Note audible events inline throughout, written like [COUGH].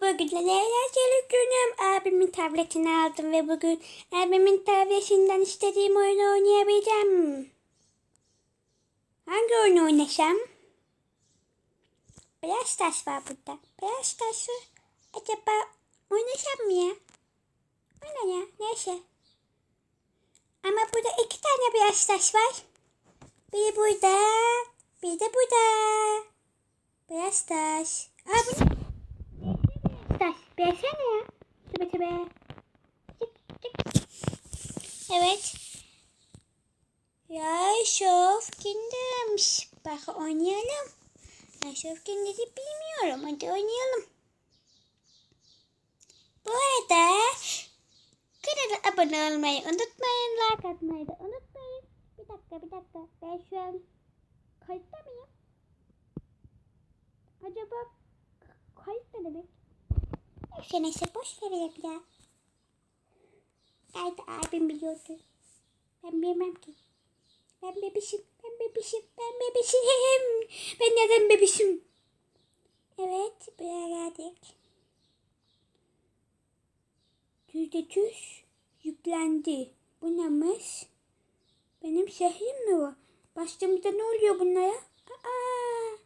Bugün eğlenceli günüm. Abimin tabletini aldım ve bugün abimin tabletinden istediğim oyunu oynayabileceğim. Hangi oyunu oynasam? Beyaz taş var burada. Beyaz taşı acaba oynasam mı ya? Oyna ya neyse. Ama burada iki tane beyaz taş var. Biri burada, biri de burada. Beyaz taş. Aa bu? Beğensene ya. Tübe tübe. Çık çık. Evet. Rush of Kingdoms. Bak oynayalım. Rush of Kingdoms'ı bilmiyorum. Hadi oynayalım. Bu arada kanala abone olmayı unutmayın. Like atmayı da unutmayın. Bir dakika bir dakika. Ben şu an kayıtta mıyım? Acaba kayıt ne demek? Neyse neyse boş verelim ya. Nerede abim biliyordu. Ben bilmem ki. Ben bebişim, ben bebişim, ben bebişim. [LAUGHS] Ben neden bebişim? Evet, buraya geldik. Yüzde yüz yüklendi. Bu neymiş? Benim şehrim mi var? Başımda ne oluyor bunlara? Aa!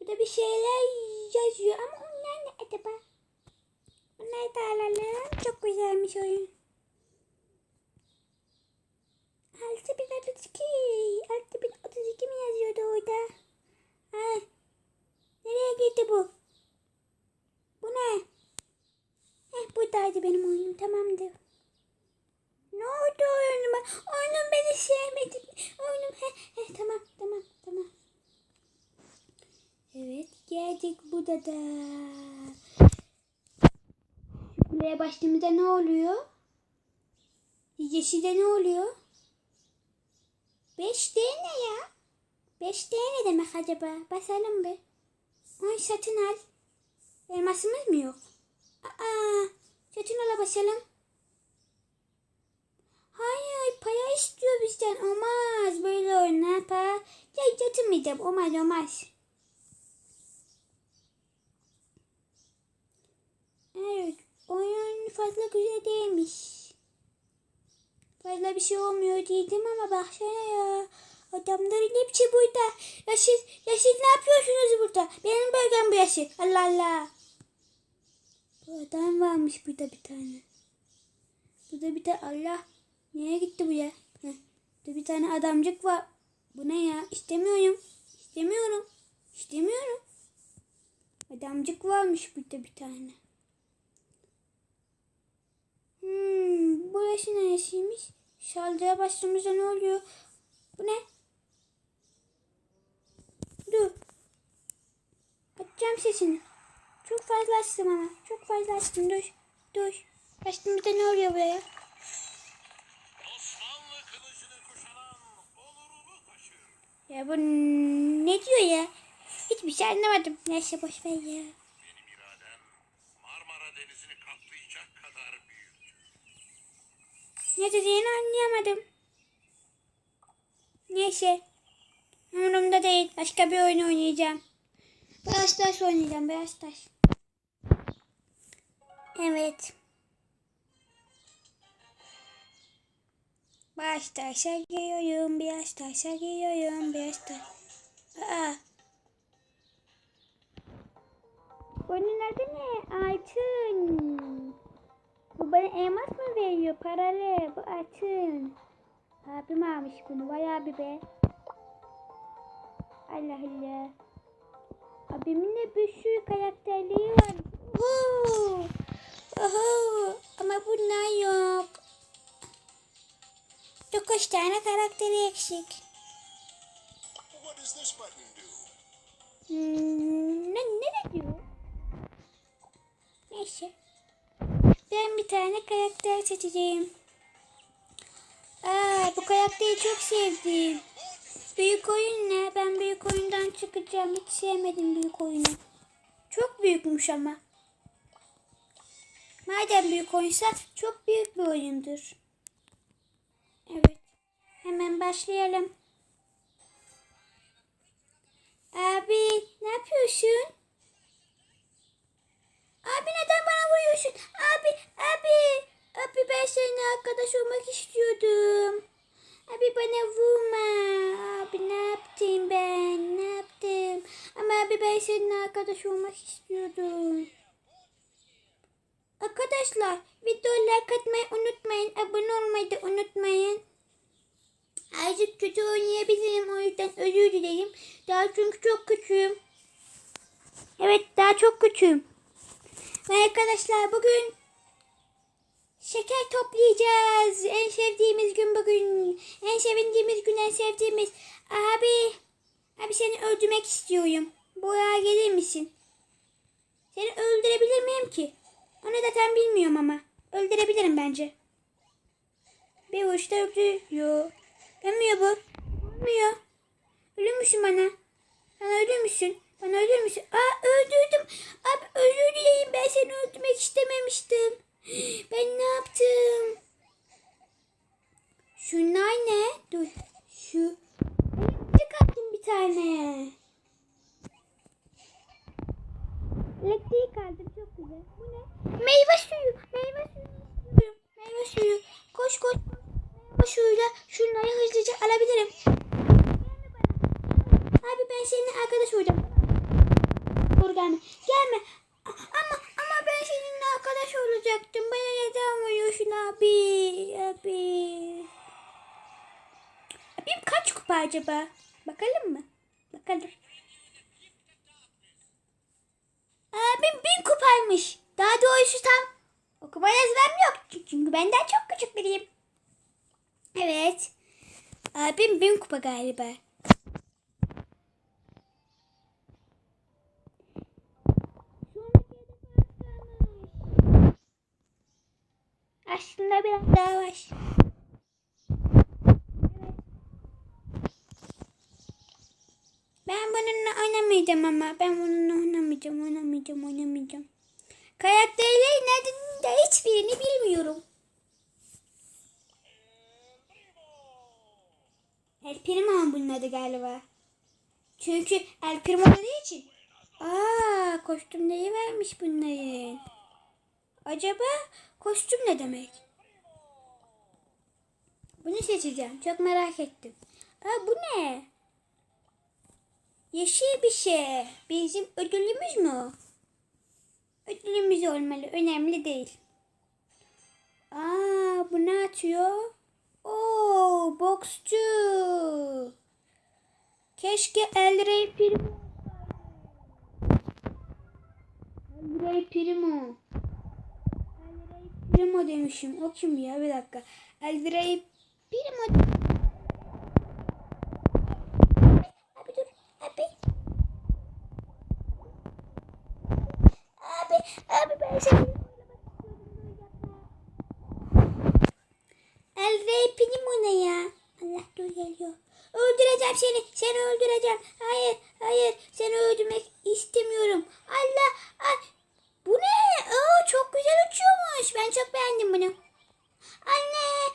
Burada bir şeyler yazıyor ama onlar ne acaba? Bunları da alalım. Çok güzelmiş oyun. 6032. 6032 mi yazıyordu orada? Ha. Nereye gitti bu? Bu ne? Heh buradaydı benim oyunum. Tamamdır. Ne oldu oyunuma? Oyunum beni sevmedi. Oyunum he, he, tamam tamam tamam. Evet geldik burada da. Buraya başladığımızda ne oluyor? Yeşilde ne oluyor? 5D ne ya? 5D ne demek acaba? Basalım bir. Ay satın al. Elmasımız mı yok? Aa, satın ala basalım. Hayır para istiyor bizden. Olmaz böyle oynar para. Ya yatırmayacağım. Olmaz olmaz. Evet oyun fazla güzel değilmiş. Fazla bir şey olmuyor dedim ama baksana ya. Adamların hepsi burada. Ya siz, ya siz ne yapıyorsunuz burada? Benim bölgem burası. Allah Allah. Bu adam varmış burada bir tane. Burada bir tane Allah. Nereye gitti bu ya? Heh. Burada bir tane adamcık var. Bu ne ya? İstemiyorum. İstemiyorum. İstemiyorum. Adamcık varmış burada bir tane. Hmm, burası neresiymiş? Saldırıya başladığımızda ne oluyor? Bu ne? Dur. Açacağım sesini. Çok fazla açtım ama. Çok fazla açtım. Dur. Dur. Açtığımızda ne oluyor buraya? Ya bu ne diyor ya? Hiçbir şey anlamadım. Neyse boş ver ya. Benim iradem Marmara Denizi'ni kaplayacak kadar büyük. Ne dediğini anlayamadım. Neyse. Umurumda değil. Başka bir oyun oynayacağım. Beyaz taş oynayacağım. Beyaz taş. Evet. Beyaz taşa giriyorum. Beyaz taşa giriyorum. Beyaz taş. Aa. Bunun adı ne? Altın. Bu bana elmas mı veriyor? Paralı. Bu altın. Abim almış bunu. Vay abi be. Allah Allah. Abimin de bir sürü karakterliği var. Oo. Oho. Ama bunlar yok. Dokuz tane karakteri eksik. Hmm, ne, ne diyor? Neyse. Ben bir tane karakter seçeceğim. Aa, bu karakteri çok sevdim. Büyük oyun ne? Ben büyük oyundan çıkacağım. Hiç sevmedim büyük oyunu. Çok büyükmüş ama. Madem büyük oyunsa çok büyük bir oyundur. Evet. Hemen başlayalım. Abi ne yapıyorsun? arkadaş olmak istiyordum. Abi bana vurma. Abi ne yaptım ben? Ne yaptım? Ama abi ben seninle arkadaş olmak istiyordum. Arkadaşlar videoya like atmayı unutmayın. Abone olmayı da unutmayın. Azıcık kötü oynayabilirim o yüzden özür dilerim. Daha çünkü çok küçüğüm. Evet daha çok küçüğüm. Ve arkadaşlar bugün şeker toplayacağız. En sevdiğimiz gün bugün. En sevindiğimiz gün en sevdiğimiz. Abi. Abi seni öldürmek istiyorum. Buraya gelir misin? Seni öldürebilir miyim ki? Onu zaten bilmiyorum ama. Öldürebilirim bence. Bir uçta öldürüyor. Ölmüyor bu. Ölmüyor. Ölür müsün bana? Sen ölür müsün? Bana ölür müsün? Aa öldürdüm. Abi özür dileyim ben seni öldürmek istememiştim. Ben ne yaptım? Şunlar ne? Dur. Şu. Elektrik attım bir tane. Elektriği kaldım çok güzel. Bu ne? Meyve suyu. Meyve suyu istiyorum. Meyve suyu. Koş koş. Meyve suyuyla şunları hızlıca alabilirim. Abi ben seninle arkadaş olacağım. Dur gelme. Gelme. Ama ama ben seninle arkadaş olacaktım. Bana neden vuruyorsun abi? Abi. Abim kaç kupa acaba? Bakalım mı? Bakalım. Abim bin kupaymış. Daha doğrusu tam okuma yazmam yok. Çünkü benden çok küçük biriyim. Evet. Abim bin kupa galiba. Aslında biraz daha var. Ben bununla oynamayacağım ama. Ben bununla oynamayacağım, oynamayacağım, oynamayacağım. Karakterlerin adını da hiçbirini bilmiyorum. El Primo bunun adı galiba. Çünkü El Primo olduğu için. Aa, kostümleri vermiş bunların. Acaba kostüm ne demek? Bunu seçeceğim. Çok merak ettim. Aa, bu ne? Yeşil bir şey. Bizim ödülümüz mü? Ödülümüz olmalı. Önemli değil. Aa, bu ne atıyor? Oo, boksçu. Keşke El Rey Primo. El Rey Primo. El Rey Primo demişim. O kim ya? Bir dakika. El Rey Primo. Abi dur. Abi. Abi. Abi ben seni. El Rey Primo ne ya? Allah dur geliyor. Öldüreceğim seni. Seni öldüreceğim. Hayır. Hayır. Seni öldürmek istemiyorum. Allah. Ay. Bu ne? Oo, çok güzel uçuyormuş. Ben çok beğendim bunu. Anne.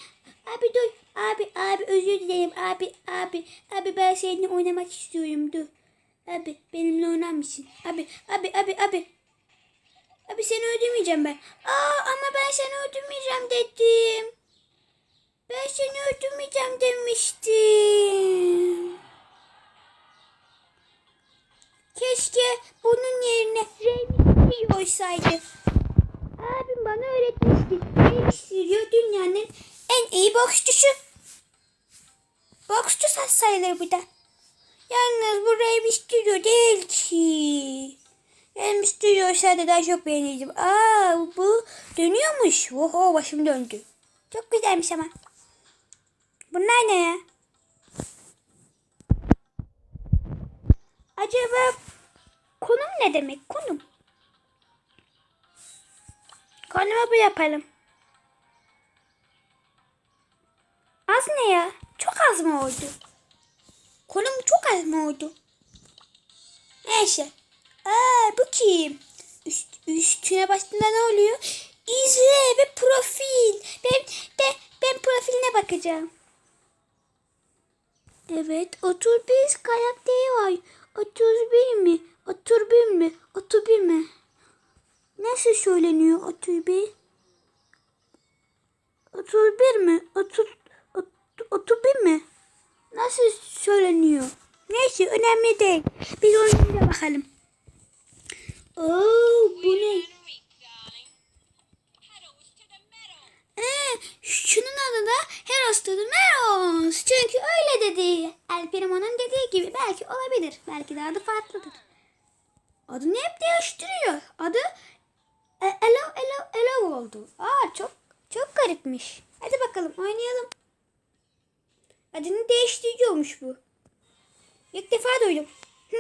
Abi dur. Abi abi özür dilerim. Abi abi. Abi ben seninle oynamak istiyorum. Dur. Abi benimle oynar mısın? Abi abi abi abi. Abi seni öldürmeyeceğim ben. Aa ama ben seni öldürmeyeceğim dedim. Ben seni öldürmeyeceğim demiştim. Keşke bunun yerine Rey Mysterio olsaydı. Abim bana öğretmişti. Rey Mysterio dünyanın en iyi boksçusu. Boksçu sayılır bu da. Yalnız bu Rey Mysterio değil ki. Rey Mysterio olsaydı daha çok beğenirdim. Aa bu dönüyormuş. Oho başım döndü. Çok güzelmiş ama. Bunlar ne ya? Acaba konum ne demek? Konum. Konumu bu yapalım. Az ne ya? Çok az mı oldu? Konum çok az mı oldu? Neyse. Aa bu kim? Üst, üstüne bastığında ne oluyor? İzle ve profil. Ben, ben, ben profiline bakacağım. Evet 31 karakteri var. 31 mi? 31 mi? 31 mi? Nasıl söyleniyor 31? 31 mi? 30 ot- 31 mi? Nasıl söyleniyor? Neyse önemli değil. Biz oyunumuza bakalım. Oo bu ne? Ee, şunun adı da Heros dedi. Meros. Çünkü öyle dedi. El Primo'nun dediği gibi. Belki olabilir. Belki de adı farklıdır. Adını hep değiştiriyor. Adı e, Elo Elo Elo oldu. Aa çok çok garipmiş. Hadi bakalım oynayalım. Adını değiştiriyormuş bu. İlk defa duydum. Hı.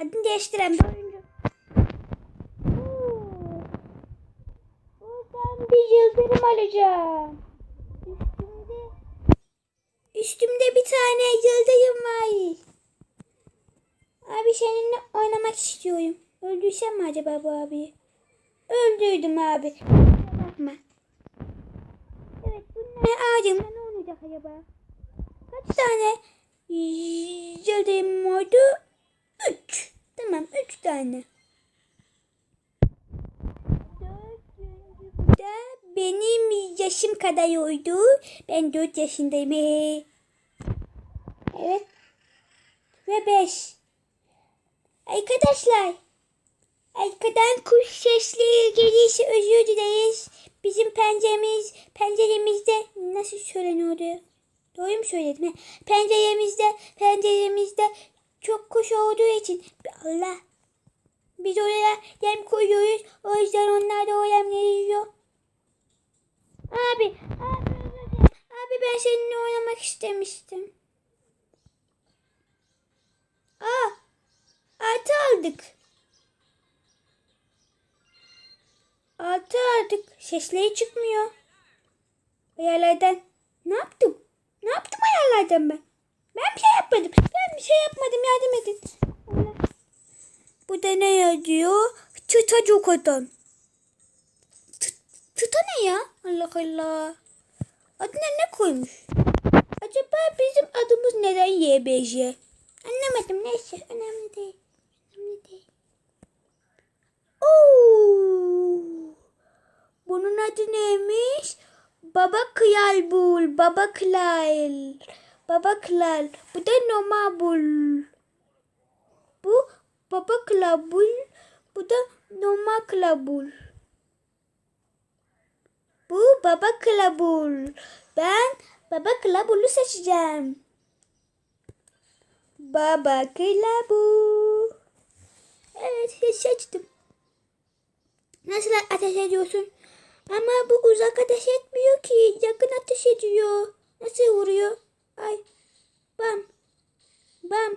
Adını değiştiren bir bir yıldırım alacağım. Üstümde, üstümde bir tane yıldırım var. Abi seninle oynamak istiyorum. Öldürsem mi acaba bu abiyi? Öldürdüm abi. Bakma. Evet bunları ağacımda ne olacak acaba? Kaç tane yıldırım oldu? Üç. Tamam üç tane. Da benim yaşım kadar oldu. Ben dört yaşındayım. Evet. Ve beş. Arkadaşlar. Arkadan kuş sesleri gelirse özür dileriz. Bizim penceremiz, penceremizde nasıl söyleniyordu? Doğru mu söyledim? Penceremizde, penceremizde çok kuş olduğu için Allah. Biz oraya yem koyuyoruz. O yüzden onlar da o yemleri yiyor. Abi, abi, özür dilerim. abi ben oynamak istemiştim. Aa, artı aldık. Altı aldık. Sesleri çıkmıyor. Ayarlardan. Ne yaptım? Ne yaptım ayarlardan ben? Ben bir şey yapmadım. Ben bir şey yapmadım. Yardım edin. Allah. Bu da ne yazıyor? Çıta Joko'dan. Çıta ne ya? Allah Allah. Adına ne koymuş? Acaba bizim adımız neden YBJ? Anlamadım. Neyse. Önemli değil. Önemli değil. Oo. Bunun adı neymiş? Baba Kıyal Bul. Baba Kıyal. Baba Kıyal. Bu da Noma Bul. Bu Baba Kılabul. Bu da Noma Kılabul. Bu Baba Kılabul. Ben Baba Kılabul'u seçeceğim. Baba Kılabul. Evet seçtim. Nasıl ateş ediyorsun? Ama bu uzak ateş etmiyor ki. Yakın ateş ediyor. Nasıl vuruyor? Ay. Bam. Bam.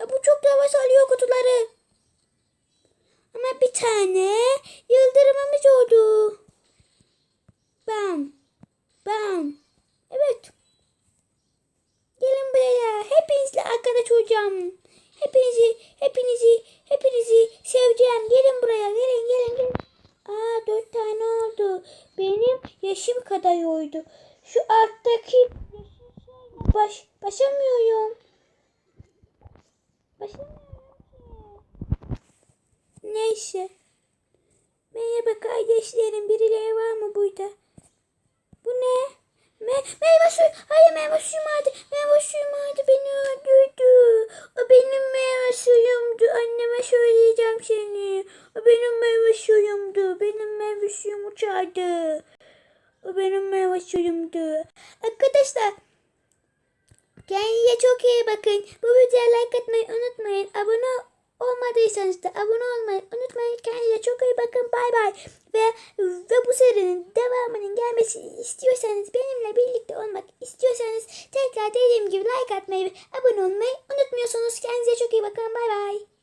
Ya bu çok yavaş alıyor kutuları. Ama bir tane yıldırımımız oldu. Bam. Bam. Evet. Gelin buraya. Hepinizle arkadaş olacağım. Hepinizi, hepinizi, hepinizi seveceğim. Gelin buraya. Gelin, gelin, gelin. Aa dört tane oldu. Benim yaşım kadar oydu. Şu alttaki baş, başamıyorum. Başamıyorum. Neyse. Merhaba kardeşlerim. Birileri var mı burada? Bu ne? Me meyve suyu. Hayır meyve suyum vardı. Meyve suyum vardı. Beni öldürdü. O benim meyve suyumdu. Anneme söyleyeceğim seni. O benim meyve suyumdu. Benim meyve suyum uçardı. O benim meyve suyumdu. Arkadaşlar. Kendinize çok iyi bakın. Bu videoya like atmayı unutmayın. Abone olmadıysanız da abone olmayı unutmayın. Kendinize çok iyi bakın. Bay bay. Ve, ve bu serinin devamının gelmesini istiyorsanız benimle birlikte olmak istiyorsanız tekrar dediğim gibi like atmayı ve abone olmayı unutmuyorsunuz. Kendinize çok iyi bakın. Bay bay.